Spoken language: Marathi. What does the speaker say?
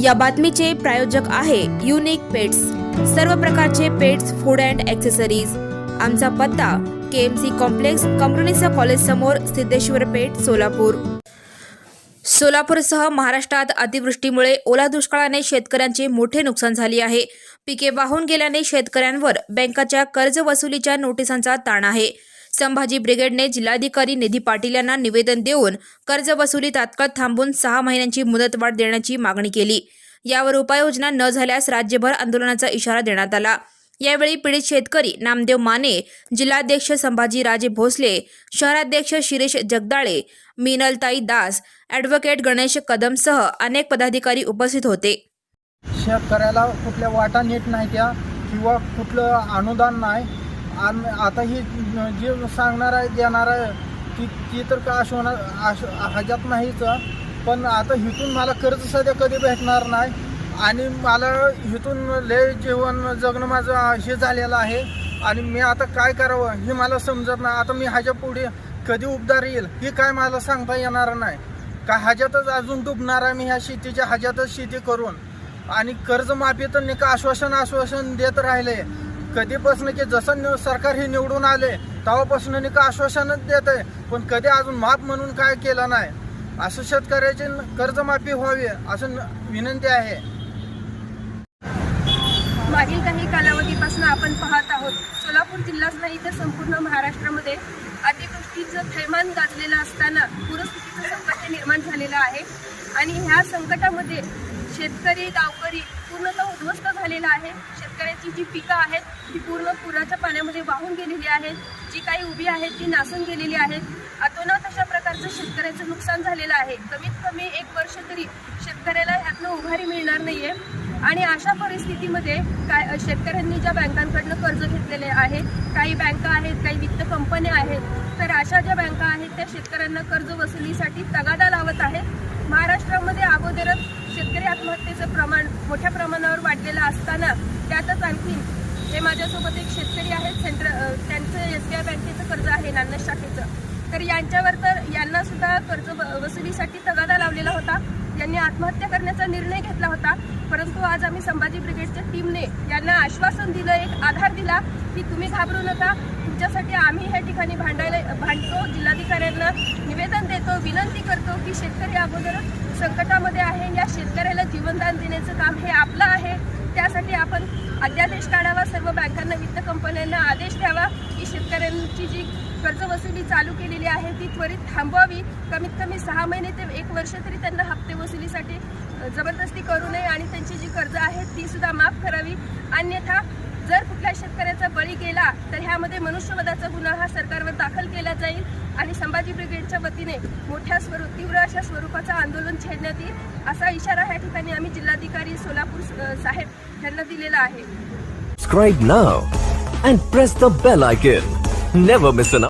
या बातमीचे प्रायोजक आहे युनिक पेट्स सर्व प्रकारचे पेट्स फूड अँड ॲक्सेसरीज आमचा पत्ता के एम सी कॉम्प्लेक्स कंपनीचा कॉलेज समोर सिद्धेश्वर पेठ सोलापूर. सोलापूरसह महाराष्ट्रात अतिवृष्टीमुळे ओला दुष्काळाने शेतकऱ्यांचे मोठे नुकसान झाले आहे. पिके वाहून गेल्याने शेतकऱ्यांवर बँकाच्या कर्ज वसुलीच्या नोटिसांचा ताण आहे. संभाजी ब्रिगेडने जिल्हाधिकारी निधी पाटील यांना निवेदन देऊन कर्ज वसुली तात्काळ थांबून सहा महिन्यांची मुदतवाढ देण्याची मागणी केली. यावर उपाययोजना न झाल्यास राज्यभर आंदोलनाचा इशारा देण्यात आला. यावेळी पीडित शेतकरी नामदेव माने जिल्हाध्यक्ष संभाजी राजे भोसले शहराध्यक्ष शिरीष जगदाळे मिनलताई दास ॲडव्होकेट गणेश कदमसह अनेक पदाधिकारी उपस्थित होते. शेतकऱ्याला कुठल्या वाटा नीट नाही त्या किंवा कुठलं अनुदान नाही आणि आता ही जे सांगणार आहे देणार आहे ती ती तर का आश्वाना आश ह्याच्यात नाहीच पण आता इथून मला कर्ज सध्या कधी भेटणार नाही. आणि मला इथून लय जीवन जगणं माझं हे झालेलं आहे. आणि मी आता काय करावं हे मला समजत नाही. आता मी ह्याच्या पुढे कधी उबदार येईल हे काय मला सांगता येणार नाही. का ह्याच्यातच अजून डुबणार आहे मी ह्या शेतीच्या ह्याच्यातच शेती करून. आणि कर्जमाफी तर नाही का आश्वासन आश्वासन देत राहिले. कधीपासून की जसं सरकार हे निवडून आले तेव्हापासून का आश्वासनच देत आहे? पण कधी अजून माफ म्हणून काय केलं नाही? असं शेतकऱ्याची कर्जमाफी व्हावी असं विनंती आहे. मागील काही कालावधीपासून आपण पाहत आहोत सोलापूर जिल्हाच नाही तर संपूर्ण महाराष्ट्रामध्ये अतिवृष्टीचं थैमान गाजलेलं असताना पूरस्थितीचं संकट निर्माण झालेलं आहे. आणि ह्या संकटामध्ये शेतकरी गावकरी पूर्णतः उद्ध्वस्त झालेला आहे. शेतकऱ्याची जी पिकं आहेत ती पूर्ण पुराच्या पाण्यामध्ये वाहून गेलेली आहेत. जी काही उभी आहेत ती नासून गेलेली आहेत. अतोनात अशा प्रकारचं शेतकऱ्याचं नुकसान झालेलं आहे. कमीत कमी एक वर्ष तरी शेतकऱ्याला यातनं उभारी मिळणार नाहीये. आणि अशा परिस्थितीमध्ये काय शेतकऱ्यांनी ज्या बँकांकडनं कर्ज घेतलेले आहे काही बँका आहेत काही वित्त कंपन्या आहेत तर अशा ज्या बँका आहेत त्या शेतकऱ्यांना कर्ज वसुलीसाठी तगादा लावत आहेत. महाराष्ट्रामध्ये अगोदरच शेतकरी आत्महत्येचं प्रमाण मोठ्या प्रमाणावर वाढलेलं असताना त्यातच आणखीन हे माझ्यासोबत एक शेतकरी आहेत सेंट्र त्यांचं एस बी आय बँकेचं कर्ज आहे नांदेड शाखेचं. तर यांच्यावर तर यांना सुद्धा कर्ज वसुलीसाठी तगादा लावलेला होता. यांनी आत्महत्या करण्याचा निर्णय घेतला होता. परंतु आज आम्ही संभाजी ब्रिगेडच्या टीमने यांना आश्वासन दिलं एक आधार दिला की तुम्ही घाबरू नका. तुमच्यासाठी आम्ही ह्या ठिकाणी भांडायला भांडतो जिल्हाधिकाऱ्यांना निवेदन देतो विनंती करतो की शेतकरी अगोदर संकटामध्ये आहे. या शेतकऱ्याला जीवनदान देण्याचं काम हे आपलं आहे. त्यासाठी आपण अध्यादेश काढावा सर्व बँकांना वित्त कंपन्यांना आदेश द्यावा की शेतकऱ्यांची जी कर्जवसुली चालू केलेली आहे ती त्वरित थांबवावी. कमीत कमी सहा महिने ते एक वर्ष तरी त्यांना हप्ते वसुलीसाठी जबरदस्ती करू नये आणि त्यांची जी कर्ज आहेत ती सुद्धा माफ करावी. अन्यथा जर कुठल्या शेतकऱ्याचा बळी गेला तर ह्यामध्ये मनुष्यवधाचा गुन्हा हा सरकारवर दाखल केला जाईल. आणि संभाजी ब्रिगेडच्या वतीने मोठ्या स्वरूप तीव्र अशा स्वरूपाचं आंदोलन छेडण्यात येईल असा इशारा ह्या ठिकाणी आम्ही जिल्हाधिकारी सोलापूर साहेब यांना दिलेला आहे Subscribe now and press the bell icon. Never miss an